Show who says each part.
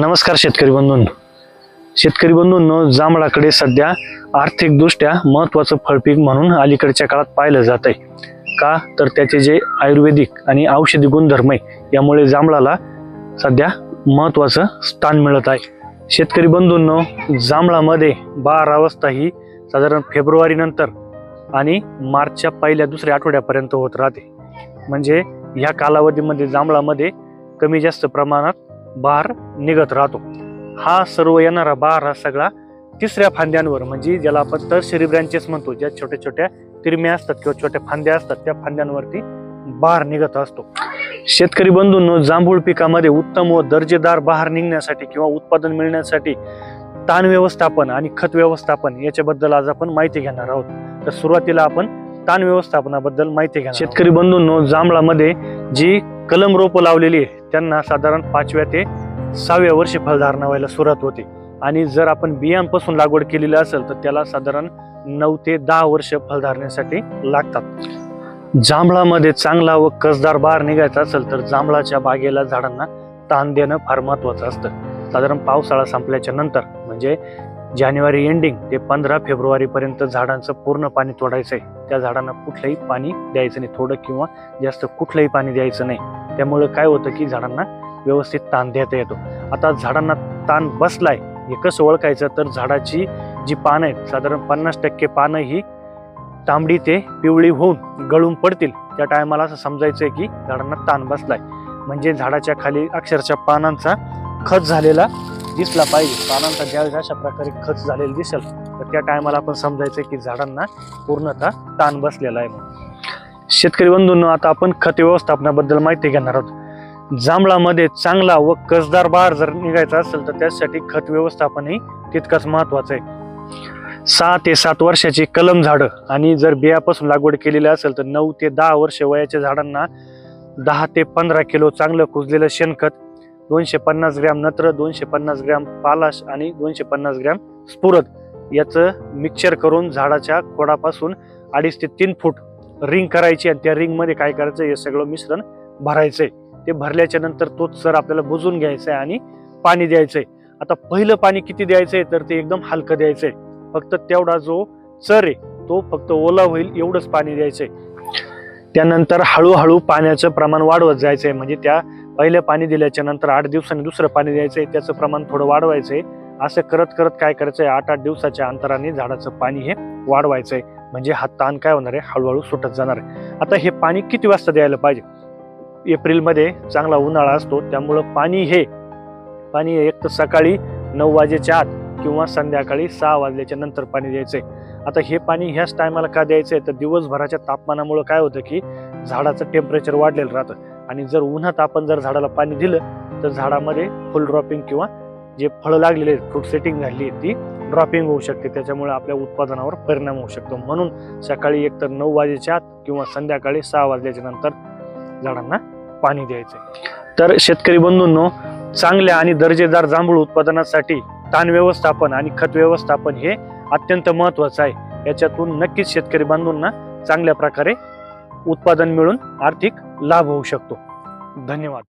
Speaker 1: नमस्कार शेतकरी बंधून. शेतकरी बंधूंनो जांभळाकडे सध्या आर्थिकदृष्ट्या महत्त्वाचं फळपीक म्हणून अलीकडच्या काळात पाहिलं जात आहे. का? तर त्याचे जे आयुर्वेदिक आणि औषधी गुणधर्म आहे यामुळे जांभळाला सध्या महत्त्वाचं स्थान मिळत आहे. शेतकरी बंधूंनो जांभळामध्ये बारा अवस्था ही साधारण फेब्रुवारीनंतर आणि मार्चच्या पहिल्या दुसऱ्या आठवड्यापर्यंत होत राहते. म्हणजे ह्या कालावधीमध्ये जांभळामध्ये कमी जास्त प्रमाणात बार निघत राहतो. हा सर्व येणारा बार हा सगळा तिसऱ्या फांद्यांवर म्हणजे ज्याला आपण तरशरी ब्रँचेस म्हणतो ज्या छोट्या छोट्या तिरम्या असतात किंवा छोट्या फांद्या असतात त्या फांद्यांवरती बार निघत असतो. शेतकरी बंधूंनो जांभूळ पिकामध्ये उत्तम व दर्जेदार बहार निघण्यासाठी किंवा उत्पादन मिळण्यासाठी ताण व्यवस्थापन आणि खत व्यवस्थापन याच्याबद्दल आज आपण माहिती घेणार आहोत. तर सुरुवातीला आपण ताण व्यवस्थापनाबद्दल माहिती घ्या शेतकरी बंधूंनो जांभळामध्ये जी कलम रोपं लावलेली आहे. त्यांना साधारण पाचव्या ते सहाव्या वर्षी फलधारणा व्हायला सुरुवात होते. आणि जर आपण बियांपासून लागवड केलेली असेल तर त्याला साधारण नऊ ते दहा वर्ष फलधारणेसाठी लागतात. जांभळामध्ये चांगला व कसदार बार निघायचा असेल तर जांभळाच्या बागेला झाडांना ताण देणं फार महत्वाचं असतं. साधारण पावसाळा संपल्याच्या नंतर म्हणजे जानेवारी एंडिंग ते पंधरा फेब्रुवारी पर्यंत झाडांचं पूर्ण पाणी तोडायचं आहे त्या झाडांना कुठलंही पाणी द्यायचं नाही. थोडं किंवा जास्त कुठलंही पाणी द्यायचं नाही. त्यामुळं काय होतं की झाडांना व्यवस्थित ताण देता येतो. आता झाडांना ताण बसलाय हे कसं ओळखायचं? तर झाडाची जी पानं आहेत साधारण पन्नास टक्के पानं ही तांबडी ते पिवळी होऊन गळून पडतील. त्या टायमाला असं समजायचंय की झाडांना ताण बसलाय. म्हणजे झाडाच्या खाली अक्षरशः पानांचा खत झालेला दिसला पाहिजे. पानांचा ज्यावेळेस अशा प्रकारे खत झालेलं दिसेल तर त्या टायमाला आपण समजायचं की झाडांना पूर्णतः ताण बसलेला आहे म्हणून. शेतकरी बंधूंनो आता आपण खत व्यवस्थापनाबद्दल माहिती घेणार आहोत. जांभळामध्ये चांगला व कसदार बार जर निघायचा असेल तर त्यासाठी खत व्यवस्थापनही तितकंच महत्वाचं आहे. सहा ते सात वर्षाची कलम झाडं आणि जर बियापासून लागवड केलेली असेल तर नऊ ते दहा वर्ष वयाच्या झाडांना दहा ते पंधरा किलो चांगलं कुजलेलं शेणखत दोनशे पन्नास ग्रॅम नत्र दोनशे पन्नास ग्रॅम पालाश आणि दोनशे पन्नास ग्रॅम स्फुरद. याचं मिक्सचर करून झाडाच्या खोडापासून अडीच ते तीन फूट रिंग करायची आणि त्या रिंगमध्ये काय करायचं? हे सगळं मिश्रण भरायचंय. ते भरल्याच्या नंतर तोच सर आपल्याला बुजून घ्यायचा आहे आणि पाणी द्यायचंय. आता पहिलं पाणी किती द्यायचंय? तर ते एकदम हलकं द्यायचंय. फक्त तेवढा जो चर आहे तो फक्त ओला होईल एवढंच पाणी द्यायचंय. त्यानंतर हळूहळू पाण्याचं प्रमाण वाढवत जायचंय. म्हणजे त्या पहिलं पाणी दिल्याच्या नंतर आठ दिवसांनी दुसरं पाणी द्यायचंय त्याचं प्रमाण थोडं वाढवायचंय. असं करत करत काय करायचंय? आठ आठ दिवसाच्या अंतराने झाडाचं पाणी हे वाढवायचंय. म्हणजे हा ताण काय होणार आहे? हळूहळू सुटत जाणार आहे. आता हे पाणी किती वाजता द्यायला पाहिजे? एप्रिलमध्ये चांगला उन्हाळा असतो त्यामुळं पाणी हे पाणी हे एक तर सकाळी नऊ वाजेच्या आत किंवा संध्याकाळी सहा वाजल्याच्या नंतर पाणी द्यायचंय. आता हे पाणी ह्याच टायमाला का द्यायचंय? तर दिवसभराच्या तापमानामुळं काय होतं की झाडाचं टेम्परेचर वाढलेलं राहतं. आणि जर उन्हात आपण जर झाडाला पाणी दिलं तर झाडामध्ये फुल ड्रॉपिंग किंवा जे फळं लागलेले फ्रूट सेटिंग झाली आहे ती ड्रॉपिंग होऊ शकते. त्याच्यामुळे आपल्या उत्पादनावर परिणाम होऊ शकतो. म्हणून सकाळी एकतर नऊ वाजेच्या आत किंवा संध्याकाळी सहा वाजल्याच्या नंतर झाडांना पाणी द्यायचं तर शेतकरी बंधूंनो चांगल्या आणि दर्जेदार जांभूळ उत्पादनासाठी ताण व्यवस्थापन आणि खत व्यवस्थापन हे अत्यंत महत्वाचं आहे. याच्यातून नक्कीच शेतकरी बांधूंना चांगल्या प्रकारे उत्पादन मिळून आर्थिक लाभ होऊ शकतो. धन्यवाद.